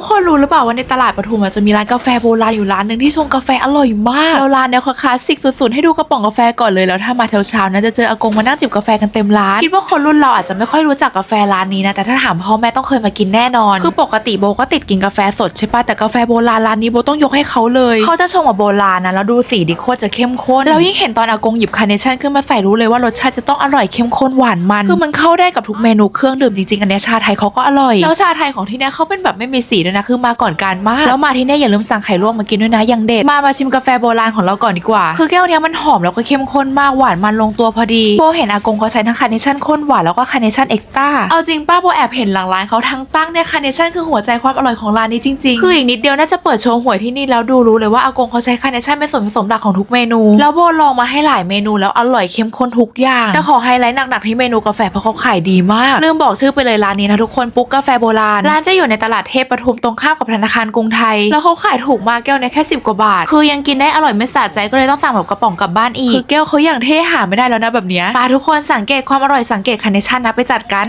กคนรู้หรือเปล่าว่าในตลาดปทุมอะจะมีร้านกาแฟโบราณอยู่ร้านหนึ่งที่ชงกาแฟอร่อยมากแล้วร้านเนี้ยเขาคลาสสิกสุดๆให้ดูกระป๋องกาแฟก่อนเลยแล้วถ้ามาเช้าๆนะจะเจออากงมานั่งจิบกาแฟกันเต็มร้านคิดว่าคนรุ่นเราอาจจะไม่ค่อยรู้จักกาแฟร้านนี้นะแต่ถ้าถามพ่อแม่ต้องเคยมากินแน่นอน คือปกติโบก็ติดกินกาแฟสดใช่ปะแต่กาแฟโบราณร้านนี้โบต้องยกให้เขาเลยเขาจะชงแบบโบราณนะแล้วดูสีดิโคตรจะเข้มข้นแล้วยิ่งเห็นตอนอากงหยิบคาร์เนชั่นขึ้นมาใส่รู้เลยว่ารสชาติจะต้องอร่อยเข้มข้นหวานมันคือมันเข้าได้กับทุกเมนูเครื่องดื่มจริงๆอันเนี้ยชาไทยเขาก็อร่อยแล้วชาไทยของที่เนี่ยเขาเป็นแบบไม่มีสีด้วยนะคือมาก่อนการมากแล้วมาที่นี่อย่าลืมสั่งไข่ลวกมากินด้วยนะยังเด็ดมามาชิมกาแฟโบราณของเราก่อนดีกว่า คือแก้วนี้มันหอมแล้วก็เข้มข้นมากหวานมันลงตัวพอดีโบเห็นอากงเขาใช้ทั้งคาร์เนชั่นข้นหวานแล้วก็คาร์เนชั่นเอ็กซ์ต้าเอาจริงป้าโบแอบเห็นหลังร้านเขาทั้งตั้งเนี่ยคาร์เนชั่นคือหัวใจความอร่อยของร้านนี้จริงๆ คืออีกนิดเดียวน่าจะเปิดโชว์หวยที่นี่แล้วดูรู้เลยว่าอากงเขาใช้คาร์เนชั่นเป็นส่วนผสมหลักของทุกเมนู แล้วโบลองมาให้หลายเมนูแล้วอร่อยเข้มข้นทุกอย่างแต่ขอไฮไลท์หนักๆที่เมนูกาแฟเพราะเขาขายดีมากลืมบอกชื่อไปเลยร้านนี้นะทุกคนปุ๊กกาแฟโบราณร้านจะอยู่ในตลาดเทพปทุมตรงข้ามกับธนาคารกรุงไทย แล้วเขาขายถูกมากแก้วเนี่ยแค่สิบกว่าบาท คือยังกินได้อร่อยไม่สะใจก็เลยต้องสั่งแบบกระป๋องกลับบ้านอีกคือแก้วเขาอย่างเท่หาไม่ได้แล้วนะแบบเนี้ยมาทุกคนสังเกตความอร่อยสังเกตคาร์เนชั่นนะไปจัดกัน